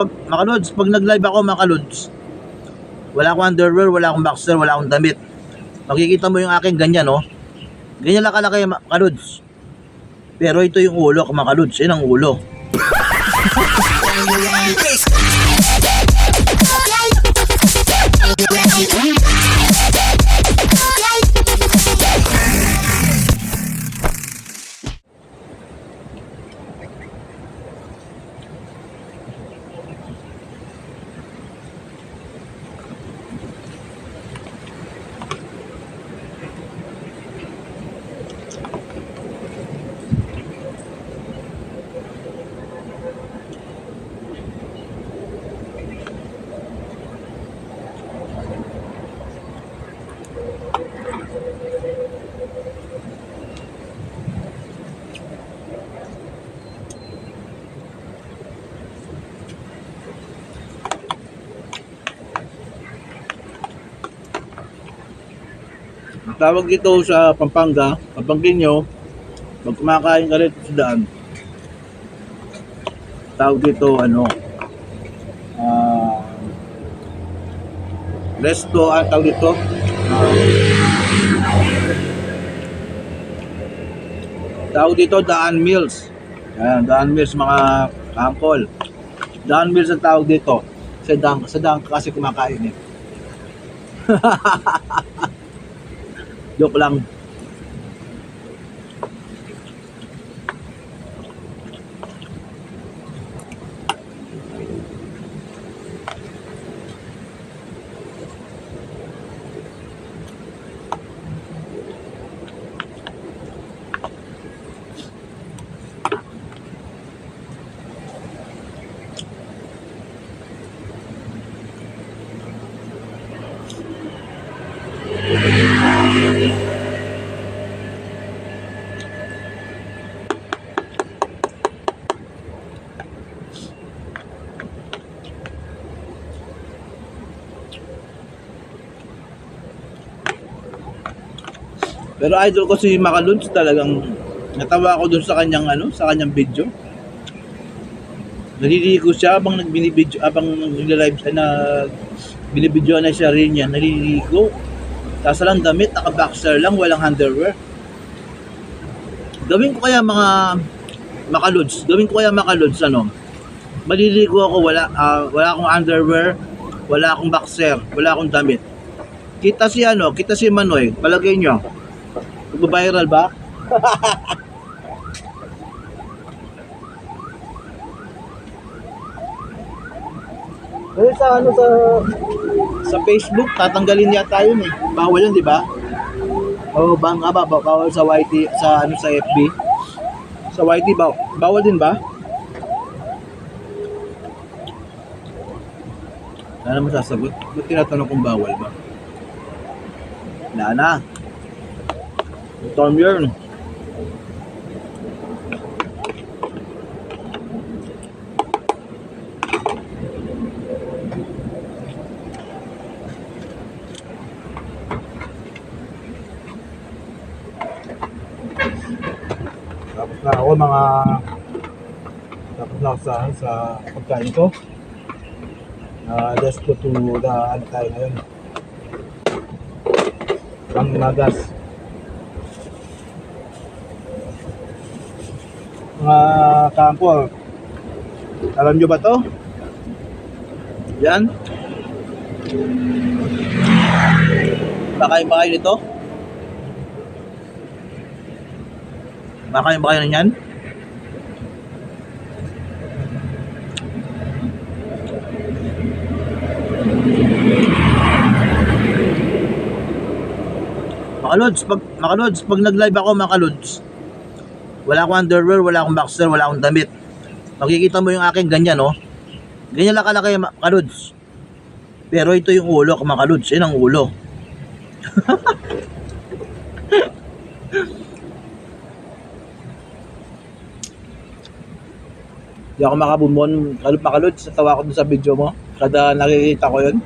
Pag, makalods, pag nag-live ako makalods, wala akong underwear, wala akong boxer, wala akong damit. Makikita mo yung aking ganyan, no? Ganyan lang kalaki, makalods. Pero ito yung ulo, makalods. Yan ang ulo. tawag dito sa Pampanga, Pampanginyo, pag kumakain ka rin sa daan, tawag dito ano, ah, resto, ang tawag dito, ah, tawag dito Daan Mills. Ayan, Daan Mills mga kaangkol. Daan Mills ang tawag dito. Sa daan, sa daan ka kasi kumakain eh. Joke lang. Pero idol ko si Macaluns talagang natawa ako dun sa kanyang ano, sa kanyang video. Naliligo siya habang nagbinibidyo, habang nagla-live siya na binibidyo na siya rin niya, naliligo. Tapos lang damit, naka-boxer lang, walang underwear. Gawin ko kaya mga makaluds, gawin ko kaya makaluds, ano, maliligo ako, wala, ah, wala akong underwear, wala akong boxer, wala akong damit. Kita si ano, kita si Manoy, palagay nyo, Magba-viral ba? Kasi sa ano sa sa Facebook, tatanggalin yata yun eh. Bawal yun, di ba? O bang ba, ba- bawal sa YT, sa ano sa FB. Sa YT ba bawal din ba? Wala naman sasagot. Ba't tinatanong kung bawal ba? Wala na. Tom yun. Tapos na ako mga tapos na sa, sa pagkain ko. Uh, let's go to the ano tayo ngayon. Pang nagas. Mga kampo alam nyo ba to? yan bakain ba kayo nito? bakain ba kayo na yan? Makalods, pag makalods, pag nag-live ako makalods, wala akong underwear, wala akong boxer, wala akong damit. Makikita mo yung aking ganyan, no? Ganyan lang kalaki, kaluds. Pero ito yung ulo, mga kaluds. Yan ang ulo. Hindi ako makabumon. Kalud makaluds. Natawa ko dun sa video mo. Kada nakikita ko yun.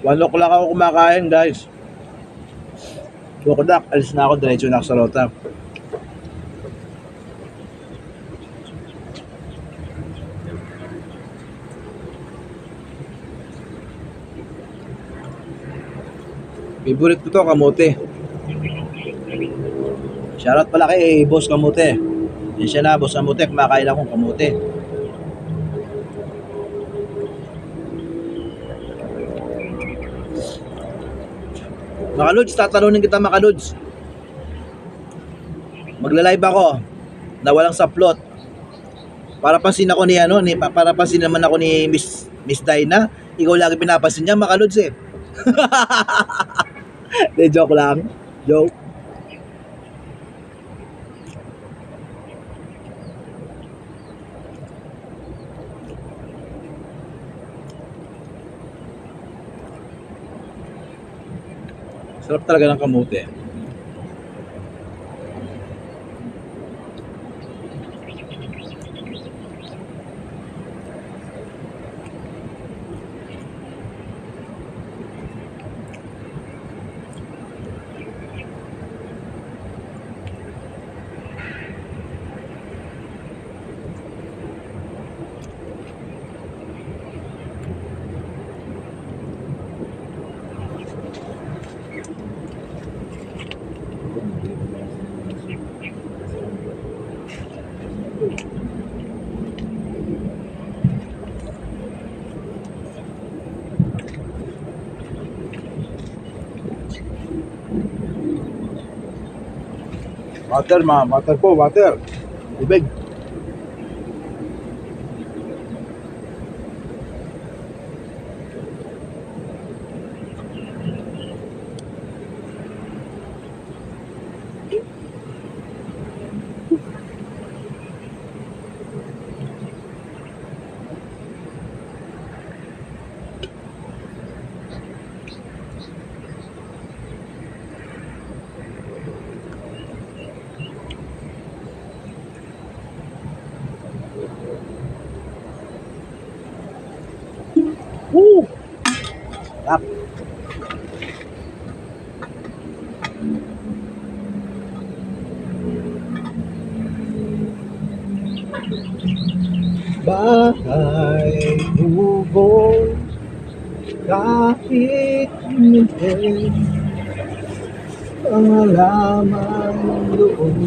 1 o'clock ako kumakain, guys. 2 o'clock, alis na ako, diretso na ako sa Rota. Favorite ko to, kamote. Shoutout pala kay Boss Kamote. Yan siya na, Boss Kamote, kumakain akong kamote. Makaluds, tatanungin kita Makaluds. Magla-live ako na walang saplot. Para pansin ako ni ano, ni para pansin naman ako ni Miss Miss Dinah. Ikaw lagi pinapansin niya Makaluds eh. De joke lang. Joke. Sarap talaga ng kamote. वातर माँ वातर को वातर Woo! Sarap. Bahay bubong kahit hindi pangalaman ng loob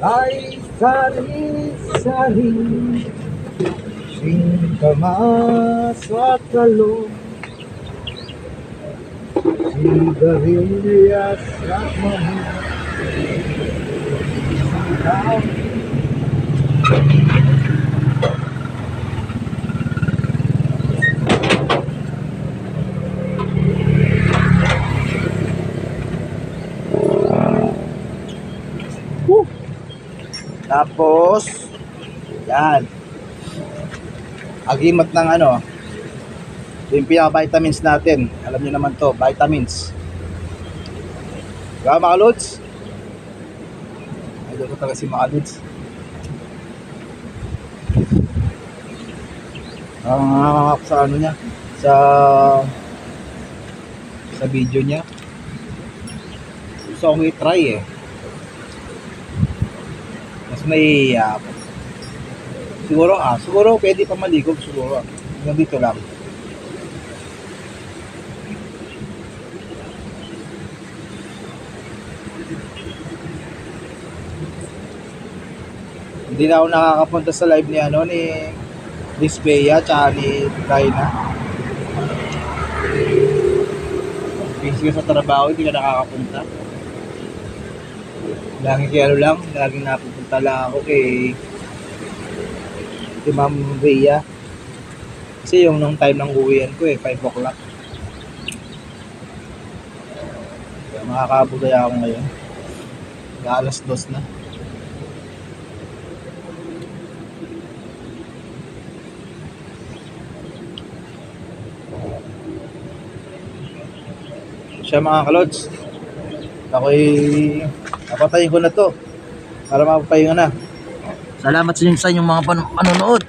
ay sari-sari Singkamas at talong Sigarilyas at mahal Woo! Tapos, yan. Agimat ng ano, yung pinaka-vitamins natin. Alam niyo naman to, vitamins. Diba mga lods? Idol ko talaga si mga lods. Ang nakakak sa ano niya, sa sa video niya. Gusto akong i-try eh. Mas may uh, Siguro, ah, siguro pwede pa maligo, siguro. Hanggang dito lang. Hindi na ako nakakapunta sa live ni ano ni Bea tsaka ni Dinah. Busy sa trabaho, hindi ka nakakapunta. Lagi kay ano lang, laging napupunta lang ako kay si Ma'am Rhea. Kasi yung nung time ng uwian ko eh, 5 o'clock. Makakabugay ako ngayon. Alas dos na. Siya mga kalods. Ako'y napatayin ko na to. Para mapapahinga na. Salamat sa inyo sa inyong mga pan- panonood.